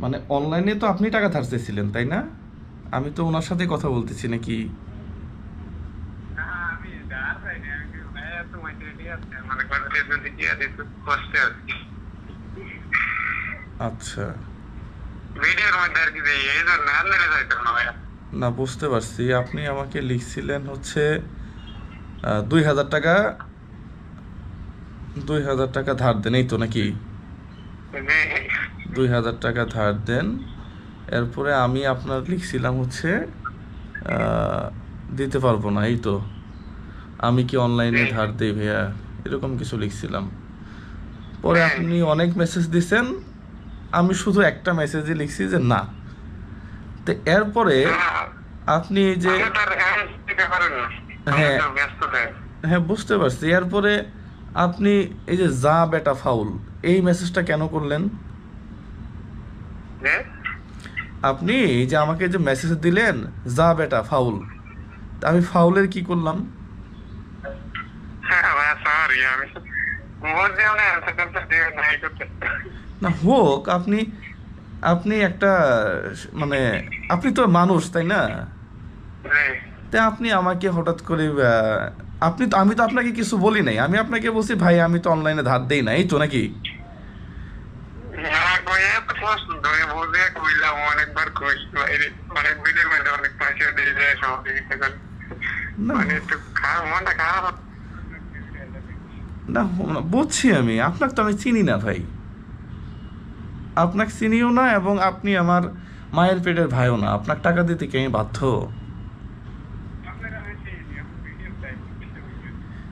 মানে অনলাইনে তো আপনি টাকা ধার চেয়েছিলেন তাই না? আমি তো ওনার সাথে কথা বলতেছি নাকি? না, ধার পাইনি, আমি কি ভাইয়া তোমার রেডি আছে? করো যে যদি দিয়ে দিই, খুব কষ্টে আছি। আচ্ছা। না বুঝতে পারছি। আপনি আমাকে লিখছিলেন হচ্ছে দুই হাজার টাকা দুই হাজার টাকা ধার দেন এই তো নাকি? দুই হাজার টাকা ধার দেন। এরপরে আমি আপনার লিখছিলাম হচ্ছে দিতে পারব না এই তো। আমি কি অনলাইনে ধার দিই ভাইয়া? এরকম কিছু লিখছিলাম। পরে আপনি অনেক মেসেজ দিছেন। আমি শুধু একটা মেসেজই লিখছি যে না। তো এরপরে আপনি এই যে হ্যাঁ। থাকি। হ্যাঁ। বুঝতে পারছি। এরপরে আপনি এই যে যা বেটা ফাউল এই মেসেজটা কেন করলেন? আপনি যে আমাকে যে মেসেজ দিলেন যা বেটা ফাউল। তা আমি ফাউলের কি করলাম? হ্যাঁ না, নাই হোক আপনি আপনি একটা মানে আপনি তো মানুষ তাই না? তা আপনি আমাকে হঠাৎ করে আপনি তো আমি তো আপনাকে কিছু বলি নাই। আমি আপনাকে বলছি ভাই আমি তো অনলাইনে ধার দেই না এই তো নাকি? বুঝিয়ে কইলাম, অনেকবার অনেক ভিডিওর মধ্যে অনেক পয়সা দিয়ে যায়, সহযোগিতা করে। মানে একটু খারাপ, মনটা খারাপ না না, বুঝছি আমি। আপনাকে তো আমি চিনি না ভাই। আপনাকে চিনিও না এবং আপনি আমার মায়ের পেটের ভাইও না। আপনাকে টাকা দিতে কি আমি বাধ্য?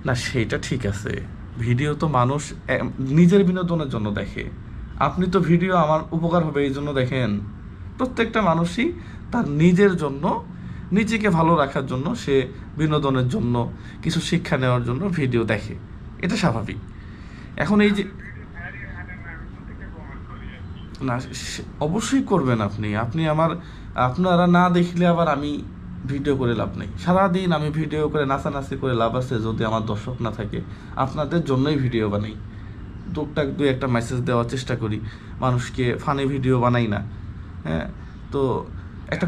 না সেটা ঠিক আছে। ভিডিও তো মানুষ নিজের বিনোদনের জন্য দেখে। আপনি তো ভিডিও আমার উপকার হবে এই জন্য দেখেন। প্রত্যেকটা মানুষই তার নিজের জন্য, নিজেকে ভালো রাখার জন্য সে বিনোদনের জন্য, কিছু শিক্ষা নেওয়ার জন্য ভিডিও দেখে। এটা স্বাভাবিক। এখন এই যে না অবশ্যই করবেন আপনি। আপনি আমার, আপনারা না দেখলে আবার আমি ভিডিও করে লাভ নেই। সারাদিন আমি ভিডিও করে নাচানাচি করে লাভ আছে যদি আমার দর্শক না থাকে। আপনাদের জন্যই ভিডিও বানাই। টুকটাক দুই একটা মেসেজ দেওয়ার চেষ্টা করি। মানুষকে ফানি ভিডিও বানাই না। হ্যাঁ তো একটা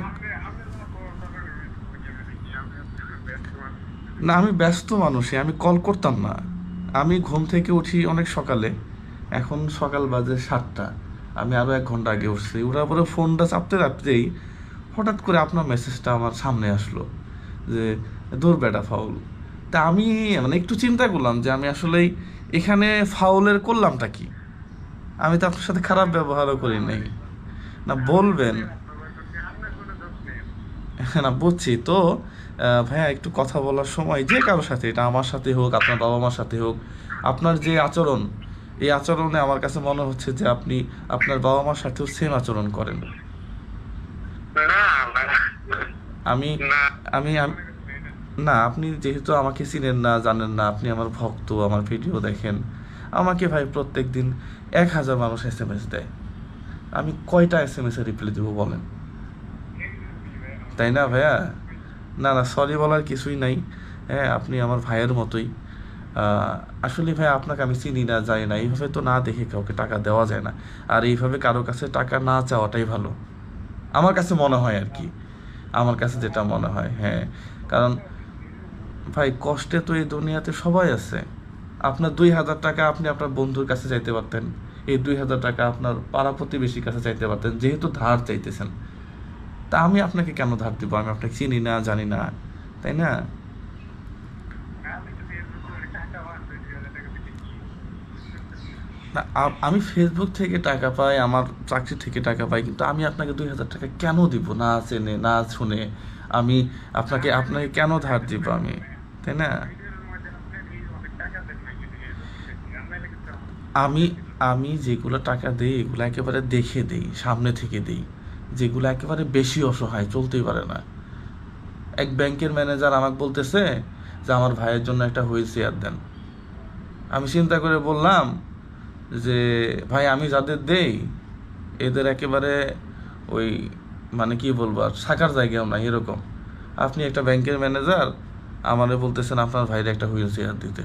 না, আমি ব্যস্ত মানুষই আমি কল করতাম না। আমি ঘুম থেকে উঠি অনেক সকালে। এখন সকাল বাজে সাতটা। আমি আরও এক ঘণ্টা আগে উঠছি। ওঠার পরে ফোনটা চাপতে চাপতেই হঠাৎ করে আপনার মেসেজটা আমার সামনে আসলো যে, দূর বেটা ফাউল। তা আমি মানে একটু চিন্তা করলাম যে, আমি আসলেই এখানে ফাউলের করলামটা কি? আমি তো আপনার সাথে খারাপ ব্যবহারও করি নাই। না বলবেন। না বুঝছি। তো ভাইয়া একটু কথা বলার সময় যে কারোর সাথে এটা আমার সাথে হোক আপনার বাবা মার সাথে হোক আপনার যে আচরণ এই আচরণে আমার কাছে মনে হচ্ছে যে আপনি আপনার বাবা মার সাথেও সেম আচরণ করেন। আমি আম- না, আপনি যেহেতু আমাকে চিনেন না, জানেন না, আপনি আমার ভক্ত, আমার ভিডিও দেখেন, আমাকে ভাই প্রত্যেক দিন এক হাজার মানুষ এস এম এস দেয়। আমি কয়টা এস এম এস রিপ্লাই দেবো বলেন? তাই না ভাইয়া? না না সরি বলার কিছুই নাই। হ্যাঁ আপনি আমার ভাইয়ের মতোই। আসলে ভাই আপনাকে আমি চিনি না যাই না, এইভাবে তো না দেখে কাউকে টাকা দেওয়া যায় না। আর এইভাবে কারও কাছে টাকা না চাওয়াটাই ভালো। আমার কাছে মনে হয় আর কি। আমার কাছে যেটা মনে হয় হ্যাঁ। কারণ ভাই, কষ্টে তো এই দুনিয়াতে সবাই আছে। আপনার দুই হাজার টাকা আপনি আপনার বন্ধুর কাছে চাইতে পারতেন। এই দুই হাজার টাকা আপনার পাড়া প্রতিবেশীর কাছে চাইতে পারতেন, যেহেতু ধার চাইতেছেন। তা আমি আপনাকে কেন ধার দিব? আমি আপনাকে চিনি না, জানি না, তাই না? আমি ফেসবুক থেকে টাকা পাই, আমার চাকরি থেকে টাকা পাই, কিন্তু আমি আপনাকে দুই হাজার টাকা কেন দিব? না চেনে, না শুনে আমি আপনাকে আপনাকে কেন ধার দিব আমি? তাই না? আমি আমি যেগুলো টাকা দিই, এগুলো একেবারে দেখে দিই, সামনে থেকে দিই। যেগুলো একেবারে বেশি অসহায়, চলতেই পারে না। এক ব্যাংকের ম্যানেজার আমাকে বলতেছে যে, আমার ভাইয়ের জন্য একটা হুইল চেয়ার দেন। আমি চিন্তা করে বললাম যে, ভাই, আমি যাদের দেই, এদের একেবারে ওই মানে কি বলব, আর থাকার জায়গাও নাই এরকম। আপনি একটা ব্যাংকের ম্যানেজার আমারে বলতেছেন, আপনার ভাইয়ের একটা হুইল চেয়ার দিতে।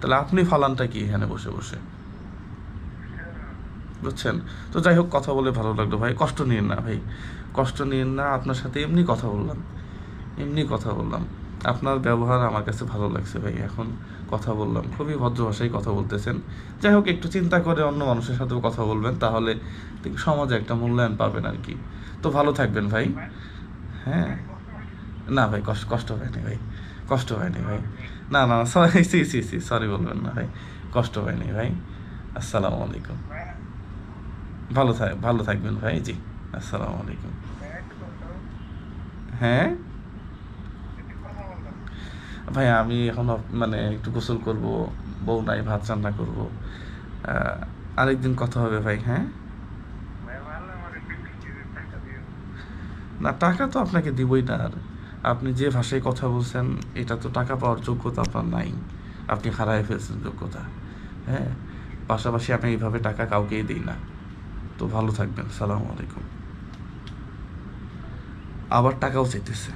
তাহলে আপনি ফালানটা কি এখানে বসে বসে? বুঝছেন? তো যাই হোক, কথা বলে ভালো লাগল ভাই। কষ্ট নিয়েন না ভাই। কষ্ট নিয়েন না, আপনার সাথে এমনি কথা বললাম। এমনি কথা বললাম। আপনার ব্যবহার আমার কাছে ভালো লাগছে ভাই, এখন কথা বললাম। খুবই ভদ্র ভাষায় কথা বলতেছেন। যাই হোক, একটু চিন্তা করে অন্য মানুষের সাথেও কথা বলবেন, তাহলে সমাজে একটা মূল্যায়ন পাবেন আর কি। তো ভালো থাকবেন ভাই। হ্যাঁ? না ভাই কষ্ট কষ্ট হয়নি ভাই। কষ্ট হয়নি ভাই। না না সরি সি সি সি সরি বলবেন না ভাই। কষ্ট হয়নি ভাই। আসসালামু আলাইকুম। ভালো থাক ভালো থাকবেন ভাই জি আসসালামু আলাইকুম। হ্যাঁ? ভাই আমি এখন মানে একটু গোসল করব বউ নাই ভাত রান্না করব। আরেকদিন কথা হবে ভাই হ্যাঁ? না টাকা তো আপনাকে দিবই না আর। আপনি যে ভাষায় কথা বলছেন, এটা তো টাকা পাওয়ার যোগ্যতা আপনার নাই। আপনি হারাই ফেলছেন যোগ্যতা হ্যাঁ? পাশাপাশি আমি এইভাবে টাকা কাউকেই দিই না। তো ভালো থাকবেন, সালাম আলাইকুম। আবার টাকাও চাইতেছে।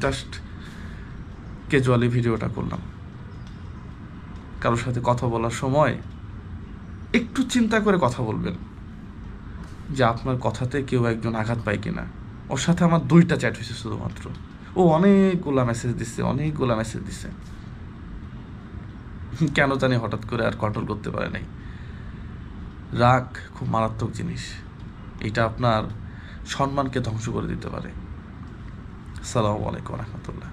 জাস্ট ক্যাজুয়ালি ভিডিওটা করলাম। কারোর সাথে কথা বলার সময় একটু চিন্তা করে কথা বলবেন যে আপনার কথাতে কেউ একজন আঘাত পায় কিনা। ওর সাথে আমার দুইটা চ্যাট হয়েছে শুধুমাত্র। ও অনেকগুলা মেসেজ দিচ্ছে অনেকগুলা মেসেজ দিচ্ছে কেন জানি হঠাৎ করে আর কন্ট্রোল করতে পারে নাই। রাগ খুব মারাত্মক জিনিস। এটা আপনার সম্মানকে ধ্বংস করে দিতে পারে। সালামু আলাইকুম রহমতুল্লাহ।